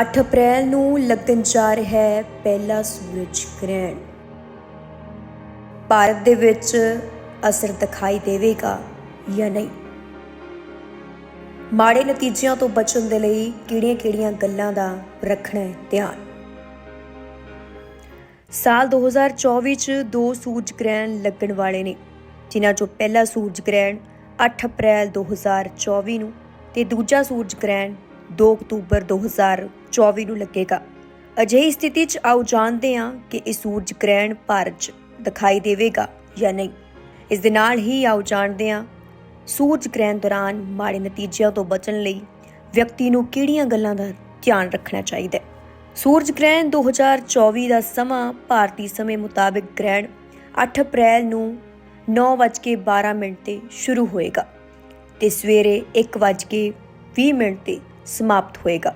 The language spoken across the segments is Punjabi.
8 ਅਪ੍ਰੈਲ ਨੂੰ ਲੱਗਣ ਜਾ ਰਿਹਾ ਹੈ, ਪਹਿਲਾ ਸੂਰਜ ਗ੍ਰਹਿਣ। ਭਾਰਤ ਦੇ ਵਿੱਚ ਅਸਰ ਦਿਖਾਈ ਦੇਵੇਗਾ ਜਾਂ ਨਹੀਂ? ਮਾੜੇ ਨਤੀਜਿਆਂ ਤੋਂ ਬਚਣ ਦੇ ਲਈ ਕਿਹੜੀਆਂ-ਕਿਹੜੀਆਂ ਗੱਲਾਂ ਦਾ ਰੱਖਣਾ ਹੈ ਧਿਆਨ? ਸਾਲ 2024 ਚ ਦੋ ਸੂਰਜ ਗ੍ਰਹਿਣ ਲੱਗਣ ਵਾਲੇ ਨੇ, ਜਿਨ੍ਹਾਂ ਚੋਂ ਪਹਿਲਾ ਸੂਰਜ ਗ੍ਰਹਿਣ 8 ਅਪ੍ਰੈਲ 2024 ਨੂੰ ਤੇ ਦੂਜਾ ਸੂਰਜ ਗ੍ਰਹਿਣ 2 ਅਕਤੂਬਰ 2024 ਨੂੰ ਲੱਗੇਗਾ। ਅਜਿਹੀ ਸਥਿਤੀ 'ਚ ਆਓ ਜਾਣਦੇ ਹਾਂ ਕਿ ਇਹ ਸੂਰਜ ਗ੍ਰਹਿਣ ਭਾਰਤ 'ਚ ਦਿਖਾਈ ਦੇਵੇਗਾ ਜਾਂ ਨਹੀਂ। ਇਸ ਦੇ ਨਾਲ ਹੀ ਆਓ ਜਾਣਦੇ ਹਾਂ ਸੂਰਜ ਗ੍ਰਹਿਣ ਦੌਰਾਨ ਮਾੜੇ ਨਤੀਜਿਆਂ ਤੋਂ ਬਚਣ ਲਈ ਵਿਅਕਤੀ ਨੂੰ ਕਿਹੜੀਆਂ ਗੱਲਾਂ ਦਾ ਧਿਆਨ ਰੱਖਣਾ ਚਾਹੀਦਾ ਹੈ। ਸੂਰਜ ਗ੍ਰਹਿਣ 2024 ਦਾ ਸਮਾਂ ਭਾਰਤੀ ਸਮੇਂ ਮੁਤਾਬਿਕ ਗ੍ਰਹਿਣ 8 ਅਪ੍ਰੈਲ ਨੂੰ 9:12 ਮਿੰਟ ਤੇ ਸ਼ੁਰੂ ਹੋਏਗਾ ਤੇ ਸਵੇਰੇ 1:20 ਮਿੰਟ ਤੇ ਸਮਾਪਤ ਹੋਏਗਾ।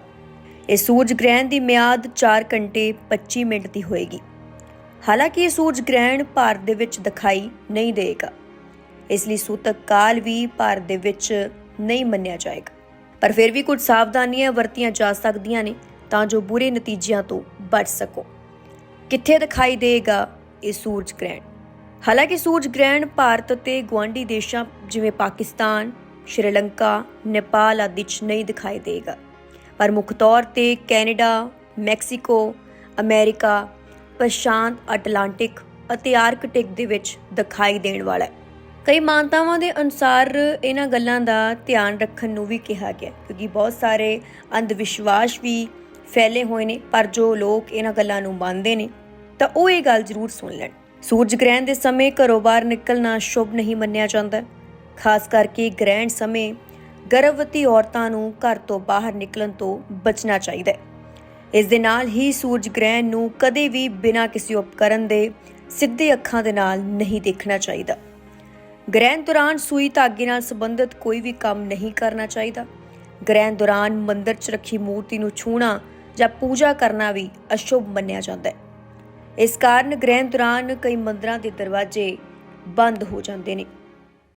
ਇਹ ਸੂਰਜ ਗ੍ਰਹਿਣ ਦੀ ਮਿਆਦ 4 ਘੰਟੇ 25 ਮਿੰਟ ਦੀ ਹੋਏਗੀ। ਹਾਲਾਂਕਿ ਇਹ ਸੂਰਜ ਗ੍ਰਹਿਣ ਭਾਰਤ ਦੇ ਵਿੱਚ ਦਿਖਾਈ ਨਹੀਂ ਦੇਗਾ ਇਸ ਲਈ ਸੂਤਕ ਕਾਲ ਵੀ ਭਾਰਤ ਦੇ ਵਿੱਚ ਨਹੀਂ ਮੰਨਿਆ ਜਾਏਗਾ। ਪਰ ਫਿਰ ਵੀ ਕੁਝ ਸਾਵਧਾਨੀਆਂ ਵਰਤੀਆਂ ਜਾ ਸਕਦੀਆਂ ਨੇ ਤਾਂ ਜੋ ਬੁਰੇ ਨਤੀਜਿਆਂ ਤੋਂ ਬਚ ਸਕੋ। ਕਿੱਥੇ ਦਿਖਾਈ ਦੇਗਾ ਇਹ ਸੂਰਜ ਗ੍ਰਹਿਣ? ਹਾਲਾਂਕਿ ਸੂਰਜ ਗ੍ਰਹਿਣ ਭਾਰਤ ਅਤੇ ਗੁਆਂਢੀ ਦੇਸ਼ਾਂ ਜਿਵੇਂ ਪਾਕਿਸਤਾਨ ਸ਼੍ਰੀਲੰਕਾ, ਨੇਪਾਲ ਆਦਿ 'ਚ ਨਹੀਂ ਦਿਖਾਈ ਦੇਗਾ। ਪਰ ਮੁੱਖ ਤੌਰ ਤੇ ਕੈਨੇਡਾ, ਮੈਕਸੀਕੋ, ਅਮਰੀਕਾ, ਪ੍ਰਸ਼ਾਂਤ ਅਟਲਾਂਟਿਕ ਅਤੇ ਆਰਕਟਿਕ ਦੇ ਵਿੱਚ ਦਿਖਾਈ ਦੇਣ ਵਾਲਾ ਹੈ। ਕਈ ਮਾਨਤਾਵਾਂ ਦੇ ਅਨੁਸਾਰ ਇਹਨਾਂ ਗੱਲਾਂ ਦਾ ਧਿਆਨ ਰੱਖਣ ਨੂੰ ਵੀ ਕਿਹਾ ਗਿਆ, ਕਿਉਂਕਿ ਬਹੁਤ ਸਾਰੇ ਅੰਧ ਵਿਸ਼ਵਾਸ ਵੀ ਫੈਲੇ ਹੋਏ ਨੇ, ਪਰ ਜੋ ਲੋਕ ਇਹਨਾਂ ਗੱਲਾਂ ਨੂੰ ਮੰਨਦੇ ਨੇ, ਤਾਂ ਉਹ ਇਹ ਗੱਲ ਜ਼ਰੂਰ ਸੁਣ ਲੈਣ। ਸੂਰਜ ਗ੍ਰਹਿਣ ਦੇ ਸਮੇਂ ਘਰੋਂ ਬਾਹਰ ਨਿਕਲਣਾ ਸ਼ੁਭ ਨਹੀਂ ਮੰਨਿਆ ਜਾਂਦਾ। ਖਾਸ ਕਰਕੇ ਗ੍ਰਹਿਣ ਸਮੇਂ ਗਰਭਵਤੀ ਔਰਤਾਂ ਨੂੰ ਘਰ ਤੋਂ ਬਾਹਰ ਨਿਕਲਣ ਤੋਂ ਬਚਣਾ ਚਾਹੀਦਾ ਹੈ। ਇਸ ਦੇ ਨਾਲ ਹੀ ਸੂਰਜ ਗ੍ਰਹਿਣ ਨੂੰ ਕਦੇ ਵੀ ਬਿਨਾਂ ਕਿਸੇ ਉਪਕਰਨ ਦੇ ਸਿੱਧੇ ਅੱਖਾਂ ਦੇ ਨਾਲ ਨਹੀਂ ਦੇਖਣਾ ਚਾਹੀਦਾ। ਗ੍ਰਹਿਣ ਦੌਰਾਨ ਸੂਈ ਧਾਗੇ ਨਾਲ ਸੰਬੰਧਿਤ ਕੋਈ ਵੀ ਕੰਮ ਨਹੀਂ ਕਰਨਾ ਚਾਹੀਦਾ। ਗ੍ਰਹਿਣ ਦੌਰਾਨ ਮੰਦਰ 'ਚ ਰੱਖੀ ਮੂਰਤੀ ਨੂੰ ਛੂਣਾ ਜਾਂ ਪੂਜਾ ਕਰਨਾ ਵੀ ਅਸ਼ੁਭ ਮੰਨਿਆ ਜਾਂਦਾ ਹੈ। ਇਸ ਕਾਰਨ ਗ੍ਰਹਿਣ ਦੌਰਾਨ ਕਈ ਮੰਦਰਾਂ ਦੇ ਦਰਵਾਜ਼ੇ ਬੰਦ ਹੋ ਜਾਂਦੇ ਨੇ।